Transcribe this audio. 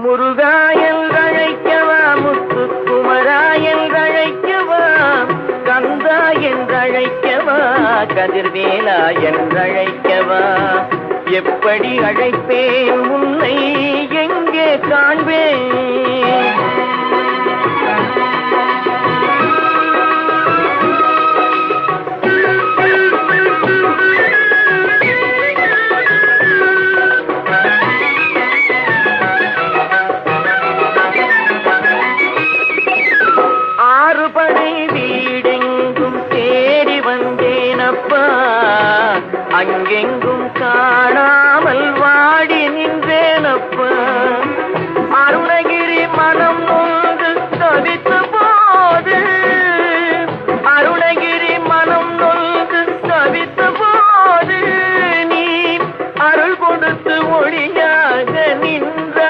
முருகா என்றழைக்கவா முத்து குமரா என்றழைக்கவா கந்தா என்றழைக்கவா கதிர்வேலா என்றழைக்கவா? எப்படி அழைப்பேன் உன்னை அங்கெங்கும் காணாமல் வாடி நின்றேனப்ப. அருணகிரி மனம் நொந்து தவித்த போது. அருணகிரி மனம் நொந்து தவித்த போது. நீ அருள் கொடுத்து ஒழியா